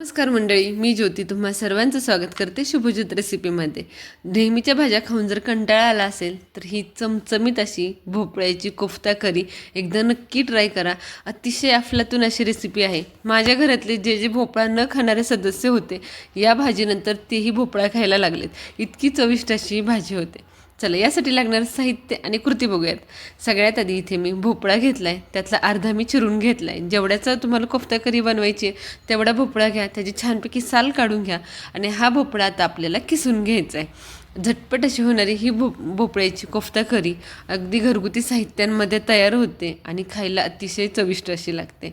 नमस्कार मंडळी मी ज्योती तुम्हा सर्वांचं स्वागत करते शुभजित रेसिपीमध्ये नेहमीच्या भाज्या खाऊन जर कंटाळा आला असेल तर ही चमचमीत अशी भोपळ्याची कोफ्ता करी एकदा नक्की ट्राय करा. अतिशय अफलातून अशी रेसिपी आहे. माझ्या घरातले जे जे भोपळा न खाणारे सदस्य होते या भाजीनंतर तेही भोपळा खायला लागलेत. इतकी चविष्ट अशी भाजी होते. चला यासाठी लागणारं साहित्य आणि कृती बघूयात. सगळ्यात आधी इथे मी भोपळा घेतला आहे त्यातला अर्धा मी चिरून घेतला आहे जेवढ्याचा तुम्हाला कोफ्ता करी बनवायची आहे तेवढा भोपळा घ्या त्याची छानपैकी साल काढून घ्या आणि हा भोपळा आता आपल्याला किसून घ्यायचा आहे झटपट अशी होणारी ही भो भोपळ्याची कोफ्ता करी अगदी घरगुती साहित्यांमध्ये तयार होते आणि खायला अतिशय चविष्ट अशी लागते.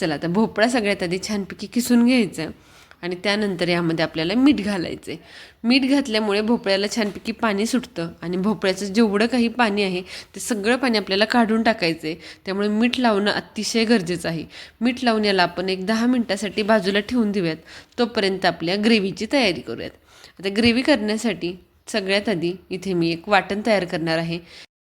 चला आता भोपळा सगळ्यात आधी छानपैकी किसून घ्यायचा आहे. आणि त्यानंतर यामध्ये आपल्याला मीठ घालायचं आहे मीठ घातल्यामुळे भोपळ्याला छानपैकी पाणी सुटतं आणि भोपळ्याचं जेवढं काही पाणी आहे ते सगळं पाणी आपल्याला काढून टाकायचं आहे त्यामुळे मीठ लावणं अतिशय गरजेचं आहे. मीठ लावून याला आपण एक दहा मिनटासाठी बाजूला ठेवून देऊयात. तोपर्यंत आपल्या ग्रेव्हीची तयारी करूयात. आता ग्रेव्ही करण्यासाठी सगळ्यात आधी इथे मी एक वाटण तयार करणार आहे.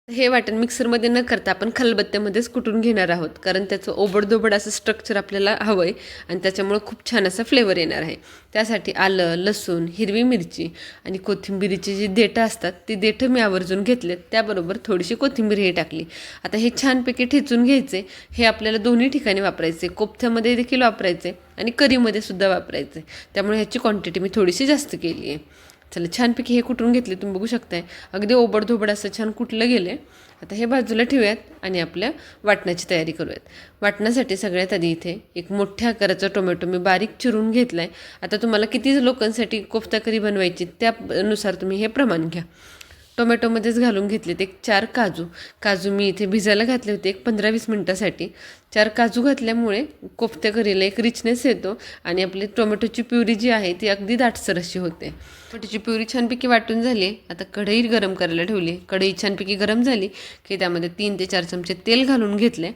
हे वाटण मिक्सरमध्ये न करता आपण खलबत्त्यामध्येच कुटून घेणार आहोत. कारण त्याचं ओबडदोबड असं स्ट्रक्चर आपल्याला हवं आहे आणि त्याच्यामुळं खूप छान असा फ्लेवर येणार आहे. त्यासाठी आलं लसूण हिरवी मिरची आणि कोथिंबिरीची जी देठं असतात ती देठं मी आवर्जून घेतलेत. त्याबरोबर थोडीशी कोथिंबीर हे टाकली. आता हे छानपैकी ठेचून घ्यायचे. हे आपल्याला दोन्ही ठिकाणी वापरायचे. कोपथ्यामध्ये देखील वापरायचे आणि करीमध्ये सुद्धा वापरायचे. त्यामुळे ह्याची क्वांटिटी मी थोडीशी जास्त केली आहे चला छानपैकी हे कुटून घेतले तुम्ही बघू शकताय. अगदी ओबडधोबड असं छान कुटलं गेलं आता हे बाजूला ठेवूयात आणि आपल्या वाटण्याची तयारी करूयात. वाटण्यासाठी सगळ्यात आधी इथे एक मोठ्या आकाराचा टोमॅटो मी बारीक चिरून घेतला आहे आता तुम्हाला किती लोकांसाठी कोफ्ता करी बनवायची त्यानुसार तुम्ही हे प्रमाण घ्या. टोमॅटोमध्येच घालून घेतले एक चार काजू. काजू मी इथे भिजायला घातले होते एक पंधरा वीस मिनटासाठी. चार काजू घातल्यामुळे कोफ्त्या करीला एक रिचनेस येतो आणि आपली टोमॅटोची प्युरी जी आहे ती अगदी दाटसर अशी होते. टोमॅटोची प्युरी छानपैकी वाटून झाली. आता कढई गरम करायला ठेवली. कढई छानपैकी गरम झाली की त्यामध्ये तीन ते चार चमचे तेल घालून घेतले.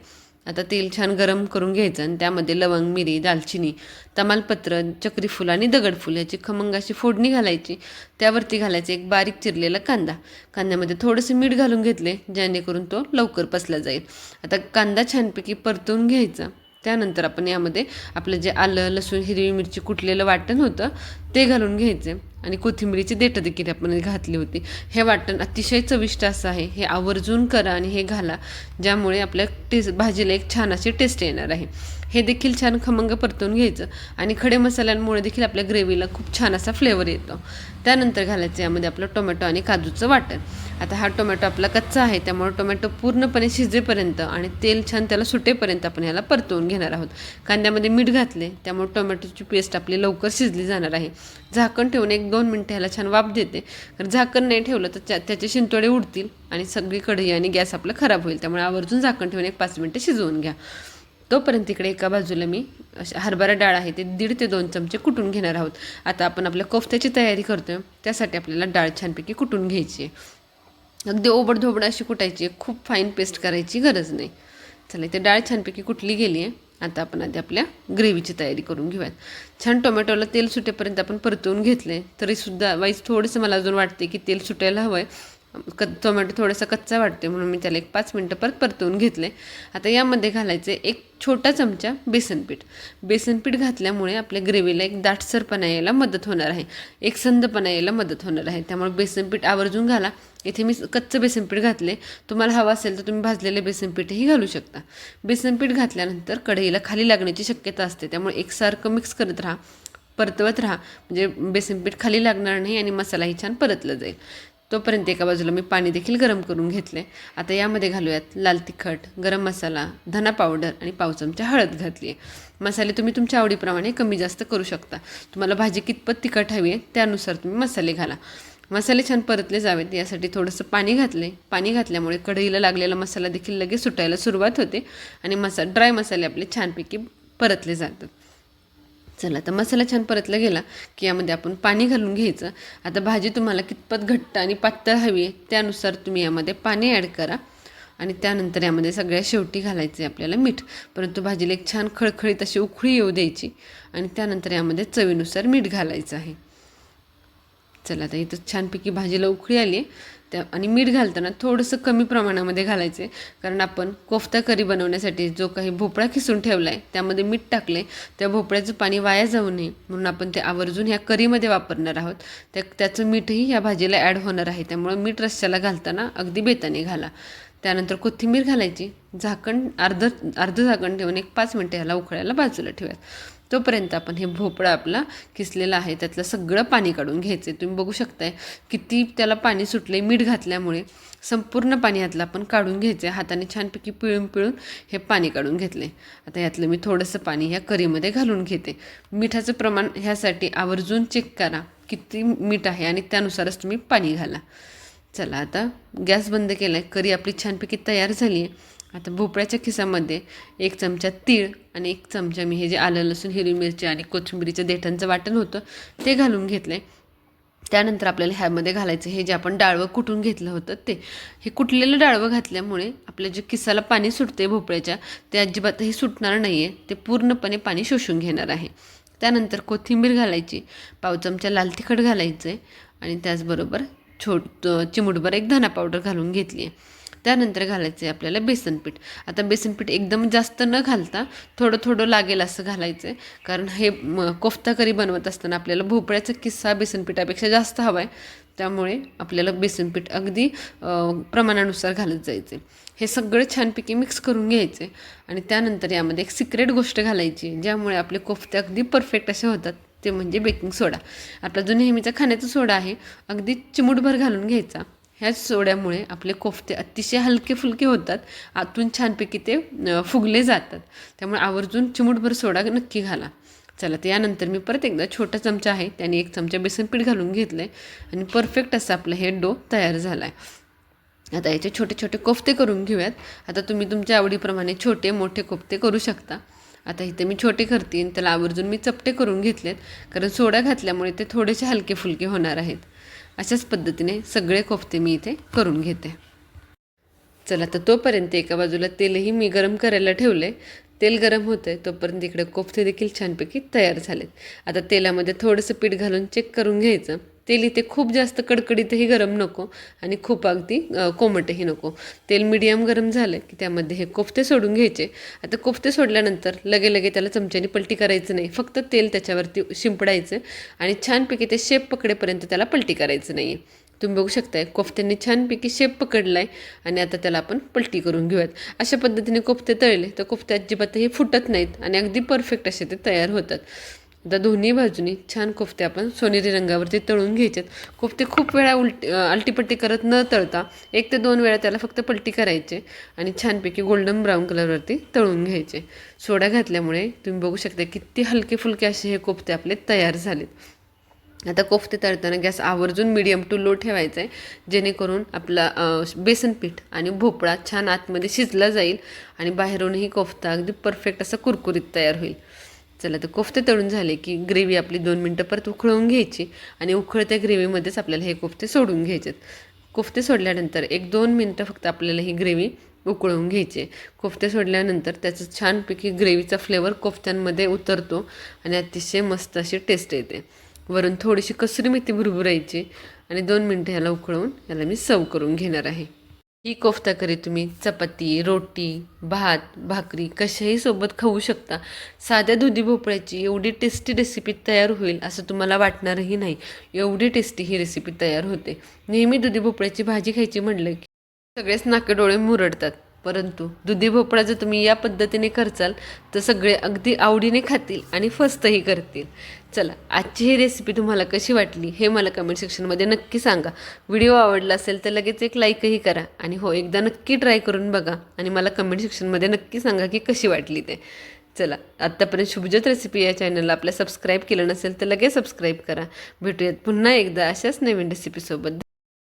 आता तेल छान गरम करून घ्यायचं आणि त्यामध्ये लवंग मिरी दालचिनी तमालपत्र चक्रीफूल आणि दगडफूल याची खमंग अशी फोडणी घालायची. त्यावरती घालायचं एक बारीक चिरलेला कांदा. कांद्यामध्ये थोडंसं मीठ घालून घेतले जेणेकरून तो लवकर पसला जाईल. आता कांदा छानपैकी परतून घ्यायचा. त्यानंतर आपण यामध्ये आपलं जे आलं लसूण हिरवी मिरची कुटलेलं वाटण होतं ते घालून घ्यायचे. आणि कोथिंबीरीची देठं देखील आपण घातली होती. हे वाटण अतिशय चविष्ट असं आहे. हे आवर्जून करा आणि हे घाला ज्यामुळे आपल्या टेस्ट भाजीला एक छान अशी टेस्ट येणार आहे. हे देखील छान खमंग परतून घ्यायचं. आणि खडे मसाल्यांमुळे देखील आपल्या ग्रेव्हीला खूप छान असा फ्लेवर येतो. त्यानंतर घालायचं यामध्ये आपलं टोमॅटो आणि काजूचं वाटण. आता हा टोमॅटो आपला कच्चा आहे त्यामुळे टोमॅटो पूर्णपणे शिजेपर्यंत आणि तेल छान त्याला सुटेपर्यंत आपण ह्याला परतवून घेणार आहोत. कांद्यामध्ये मीठ घातले त्यामुळे टोमॅटोची पेस्ट आपली लवकर शिजली जाणार आहे. झाकण ठेवून एक दोन मिनटं ह्याला छान वाफ देते. तर झाकण नाही ठेवलं तर त्या त्याचे शिंतोडे उडतील आणि सगळी कढई आणि गॅस आपला खराब होईल. त्यामुळे आवर्जून झाकण ठेवून एक पाच मिनटं शिजवून घ्या. तोपर्यंत इकडे एका बाजूला मी हरभरा डाळ आहे ते दीड ते दोन चमचे कुटून घेणार आहोत. आता आपण आपल्या कोफ्त्याची तयारी करतोय. त्यासाठी आपल्याला डाळ छानपैकी कुटून घ्यायची आहे. अगदी ओबडधोबड अशी कुटायची आहे. खूप फाईन पेस्ट करायची गरज नाही. चला इथे डाळ छानपैकी कुटली गेली आहे. आता आपण आधी आपल्या ग्रेव्हीची तयारी करून घेऊयात. छान टोमॅटोला तेल सुटेपर्यंत आपण परतवून घेतले तरीसुद्धा वाईज थोडंसं मला अजून वाटते की तेल सुटायला हवं आहे क टोमॅटो थोडासा कच्चा वाटते म्हणून मी त्याला एक पाच मिनटं परत परतवून घेतले आता यामध्ये घालायचे एक छोटा चमचा बेसनपीठ बेसनपीठ घातल्यामुळे आपल्या ग्रेव्हीला एक दाटसरपणा यायला मदत होणार आहे. एक संदपणा यायला मदत होणार आहे. त्यामुळे बेसनपीठ आवर्जून घाला. इथे मी कच्चं बेसनपीठ घातले तुम्हाला हवं असेल तर तुम्ही भाजलेले बेसनपीठही घालू शकता. बेसनपीठ घातल्यानंतर कढईला खाली लागण्याची शक्यता असते. त्यामुळे एकसारखं मिक्स करत राहा. परतवत राहा. म्हणजे बेसनपीठ खाली लागणार नाही आणि मसालाही छान परतला जाईल. तोपर्यंत एका बाजूला मी पाणी देखील गरम करून घेतले. आता यामध्ये घालूयात लाल तिखट गरम मसाला धना पावडर आणि पाव चमचा हळद घातली आहे. मसाले तुम्ही तुमच्या आवडीप्रमाणे कमी जास्त करू शकता. तुम्हाला भाजी कितपत तिखट हवी आहे त्यानुसार तुम्ही मसाले घाला. मसाले छान परतले जावेत यासाठी थोडंसं पाणी घातले. पाणी घातल्यामुळे कढईला लागलेला मसाला देखील लगेच सुटायला सुरुवात होते आणि मसा ड्राय मसाले आपले छानपैकी परतले जातात. चला तर मसाला छान परतला गेला की यामध्ये आपण पाणी घालून घ्यायचं. आता भाजी तुम्हाला कितपत घट्ट आणि पातळ हवी आहे त्यानुसार तुम्ही यामध्ये पाणी ॲड करा. आणि त्यानंतर यामध्ये सगळ्या शेवटी घालायचे आपल्याला मीठ. परंतु भाजीला एक छान खळखळीत अशी उकळी येऊ द्यायची. आणि त्यानंतर यामध्ये चवीनुसार मीठ घालायचं आहे. चला आता इथं छानपैकी भाजीला उकळी आली आहे. त्या आणि मीठ घालताना थोडंसं कमी प्रमाणामध्ये घालायचं. कारण आपण कोफ्ता करी बनवण्यासाठी जो काही भोपळा खिसून ठेवला आहे त्यामध्ये मीठ टाकले त्या भोपळ्याचं पाणी वाया जाऊ नये. म्हणून आपण ते आवर्जून ह्या करीमध्ये वापरणार आहोत. त्या त्याचं मीठही ह्या भाजीला ॲड होणार आहे. त्यामुळं मीठ रस्स्याला घालताना अगदी बेताने घाला. त्यानंतर कोथिंबीर घालायची. झाकण अर्ध अर्ध झाकण ठेवून एक पाच मिनटं ह्याला उकळायला बाजूला ठेवायचं तोपर्यंत आपण हे भोपळा आपला किसलेला आहे. त्यातलं सगळं पाणी काढून घ्यायचं आहे. तुम्ही बघू शकताय किती त्याला पाणी सुटले मीठ घातल्यामुळे संपूर्ण पाणी यातलं आपण काढून घ्यायचं आहे. हाताने छानपैकी पिळून पिळून हे पाणी काढून घेतले आता यातलं मी थोडंसं पाणी ह्या करीमध्ये घालून घेते. मिठाचं प्रमाण ह्यासाठी आवर्जून चेक करा किती मीठ आहे आणि त्यानुसारच तुम्ही पाणी घाला. चला आता गॅस बंद केला आहे करी आपली छानपैकी तयार झाली आहे आता भोपळ्याच्या खिसामध्ये एक चमचा तीळ आणि एक चमचा मी हे जे आलं लसूण हिरवी मिरची आणि कोथिंबिरीचं देठांचं वाटण होतं ते घालून घेतलं आहे त्यानंतर आपल्याला ह्यामध्ये घालायचं हे जे आपण डाळवं कुटून घेतलं होतं ते. हे कुटलेलं डाळवं घातल्यामुळे आपल्या जे किसाला पाणी सुटते भोपळ्याच्या ते अजिबातही सुटणार नाही आहे ते पूर्णपणे पाणी शोषून घेणार आहे. त्यानंतर कोथिंबीर घालायची पाव चमचा लाल तिखट घालायचं आहे आणि त्याचबरोबर छोट चिमूटभर एक धना पावडर घालून घेतली आहे त्यानंतर घालायचं आहे आपल्याला बेसन पीठ आता बेसन पीठ एकदम जास्त न घालता थोडं थोडं लागेल असं घालायचं आहे कारण हे म कोफ्ता करी बनवत असताना आपल्याला भोपळ्याचा किस्सा बेसनपीठापेक्षा जास्त हवा आहे त्यामुळे आपल्याला बेसन पीठ अगदी प्रमाणानुसार घालत जायचे हे सगळं छानपैकी मिक्स करून घ्यायचे आणि त्यानंतर यामध्ये एक सिक्रेट गोष्ट घालायची ज्यामुळे आपले कोफ्ते अगदी परफेक्ट असे होतात. ते म्हणजे बेकिंग सोडा. आपला जो नेहमीचा खाण्याचा सोडा आहे अगदी चिमूटभर घालून घ्यायचा. ह्याच सोड्यामुळे आपले कोफ्ते अतिशय हलके फुलके होतात. आतून छानपैकी ते फुगले जातात. त्यामुळे आवर्जून चिमूटभर सोडा नक्की घाला. चला तर यानंतर मी परत एकदा छोटा चमचा आहे त्याने एक चमचा बेसन पीठ घालून घेतलं आहे आणि परफेक्ट असं आपलं हे डो तयार झाला आहे आता याचे छोटे छोटे कोफ्ते करून घेऊयात. आता तुम्ही तुमच्या आवडीप्रमाणे छोटे मोठे कोफ्ते करू शकता. आता इथे मी छोटे करते त्याला आवर्जून मी चपटे करून घेतलेत कारण सोडा घातल्यामुळे ते थोडेसे हलके फुलके होणार आहेत. अशाच पद्धतीने सगळे कोफ्ते मी इथे करून घेते. चला तर तोपर्यंत एका बाजूला तेलही मी गरम करायला ठेवले. तेल गरम होतं आहे तोपर्यंत इकडे कोफ्ते देखील छानपैकी तयार झालेत. आता तेलामध्ये थोडंसं पीठ घालून चेक करून घ्यायचं. तेल इथे खूप जास्त कडकडीतही गरम नको आणि खूप अगदी कोमटही नको. तेल मिडियम गरम झालं की त्यामध्ये हे कोफ्ते सोडून घ्यायचे. आता कोफ्ते सोडल्यानंतर लगे लगे त्याला चमच्याने पलटी करायचं नाही. फक्त तेल त्याच्यावरती शिंपडायचं आणि छानपैकी ते शेप पकडेपर्यंत त्याला पलटी करायचं नाही आहे तुम्ही बघू शकताय कोफ्त्यांनी छानपैकी शेप पकडला आहे आणि आता त्याला आपण पलटी करून घेऊयात. अशा पद्धतीने कोफ्ते तळले तर कोफ्ते अजिबातही फुटत नाहीत आणि अगदी परफेक्ट असे ते तयार होतात. आता दोन्ही बाजूनी छान कोफ्ते आपण सोनेरी रंगावरती तळून घ्यायचेत. कोफ्ते खूप वेळा उलटी आलटीपट्टी करत न तळता एक ते दोन वेळा त्याला फक्त पलटी करायचे आणि छानपैकी गोल्डन ब्राऊन कलरवरती तळून घ्यायचे. सोडा घातल्यामुळे तुम्ही बघू शकता किती हलके फुलके असे हे कोफ्ते आपले तयार झालेत. आता कोफ्ते तळताना गॅस आवर्जून मिडियम टू लो ठेवायचा आहे जेणेकरून आपला बेसन पीठ आणि भोपळा छान आतमध्ये शिजला जाईल आणि बाहेरूनही कोफ्ता अगदी परफेक्ट असा कुरकुरीत तयार होईल. चला तर कोफ्ते तळून झाले की ग्रेव्ही आपली दोन मिनटं परत उकळवून घ्यायची आणि उखळत्या ग्रेव्हीमध्येच आपल्याला हे कोफ्ते सोडून घ्यायचेत. कोफ्ते सोडल्यानंतर एक दोन मिनटं फक्त आपल्याला ही ग्रेव्ही उकळवून घ्यायचे. कोफ्ते सोडल्यानंतर त्याचं छानपैकी ग्रेव्हीचा फ्लेवर कोफ्त्यांमध्ये उतरतो आणि अतिशय मस्त अशी टेस्ट येते. वरून थोडीशी कसुरी मेथी भुरभुरायची आणि दोन मिनटं ह्याला उकळवून ह्याला मी सर्व करून घेणार आहे. ही कोफ्ता करी तुम्ही चपाती रोटी भात भाकरी कशाही सोबत खाऊ शकता. साध्या दुधी भोपळ्याची एवढी टेस्टी रेसिपी तयार होईल असं तुम्हाला वाटणारही नाही. एवढी टेस्टी ही रेसिपी तयार होते. नेहमी दुधी भोपळ्याची भाजी खायची म्हणलं की सगळेच नाकेडोळे मुरडतात. परंतु दुधी भोपळा जर तुम्ही या पद्धतीने करचाल तर सगळे अगदी आवडीने खातील आणि फस्तही करतील. चला आजची ही रेसिपी तुम्हाला कशी वाटली हे मला कमेंट सेक्शनमध्ये नक्की सांगा. व्हिडिओ आवडला असेल तर लगेच एक लाईकही करा आणि हो एकदा नक्की ट्राय करून बघा आणि मला कमेंट सेक्शनमध्ये नक्की सांगा की कशी वाटली ते. चला आत्तापर्यंत शुभज्योत रेसिपी या चॅनलला आपल्या सबस्क्राईब केलं नसेल तर लगेच सबस्क्राईब करा. भेटूयात पुन्हा एकदा अशाच नवीन रेसिपीसोबत